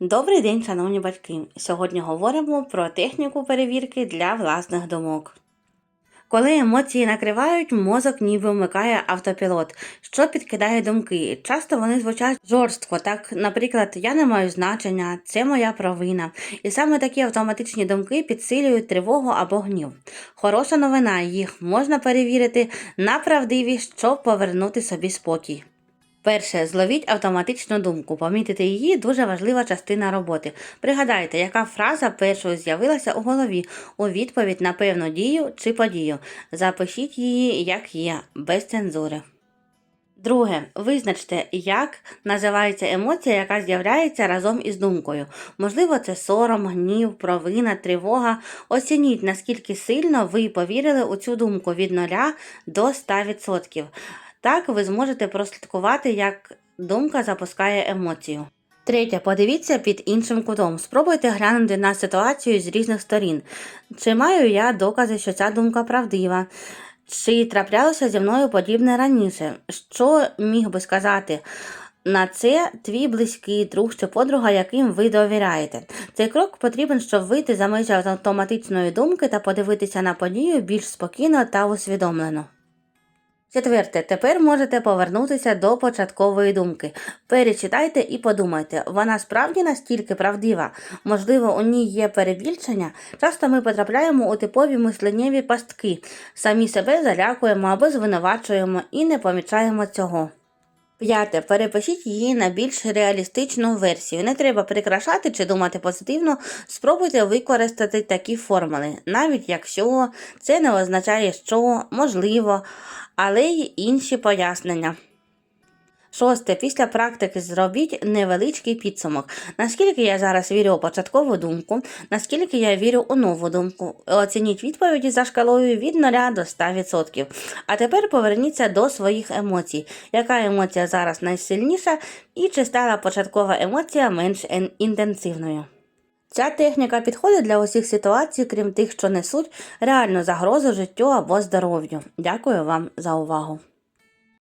Добрий день, шановні батьки! Сьогодні говоримо про техніку перевірки для власних думок. Коли емоції накривають, мозок ніби вмикає автопілот, що підкидає думки. Часто вони звучать жорстко, так, наприклад, я не маю значення, це моя провина. І саме такі автоматичні думки підсилюють тривогу або гнів. Хороша новина, їх можна перевірити на правдивість, щоб повернути собі спокій. Перше, зловіть автоматичну думку. Помітити її дуже важлива частина роботи. Пригадайте, яка фраза першою з'явилася у голові у відповідь на певну дію чи подію. Запишіть її як є, без цензури. Друге, визначте, як називається емоція, яка з'являється разом із думкою. Можливо, це сором, гнів, провина, тривога. Оцініть, наскільки сильно ви повірили у цю думку від 0 до 100%. Так ви зможете прослідкувати, як думка запускає емоцію. Третє, подивіться під іншим кутом. Спробуйте глянути на ситуацію з різних сторін. Чи маю я докази, що ця думка правдива? Чи траплялося зі мною подібне раніше? Що міг би сказати? На це твій близький друг чи подруга, яким ви довіряєте. Цей крок потрібен, щоб вийти за межі автоматичної думки та подивитися на подію більш спокійно та усвідомлено. Четверте, тепер можете повернутися до початкової думки. Перечитайте і подумайте, вона справді настільки правдива. Можливо, у ній є перебільшення. Часто ми потрапляємо у типові мисленнєві пастки, самі себе залякуємо або звинувачуємо і не помічаємо цього. П'яте. Перепишіть її на більш реалістичну версію. Не треба прикрашати чи думати позитивно. Спробуйте використати такі формули, навіть якщо це не означає, що можливо, але й інші пояснення. Шосте. Після практики зробіть невеличкий підсумок. Наскільки я зараз вірю у початкову думку, наскільки я вірю у нову думку. Оцініть відповіді за шкалою від 0 до 100%. А тепер поверніться до своїх емоцій. Яка емоція зараз найсильніша і чи стала початкова емоція менш інтенсивною? Ця техніка підходить для усіх ситуацій, крім тих, що несуть реальну загрозу життю або здоров'ю. Дякую вам за увагу.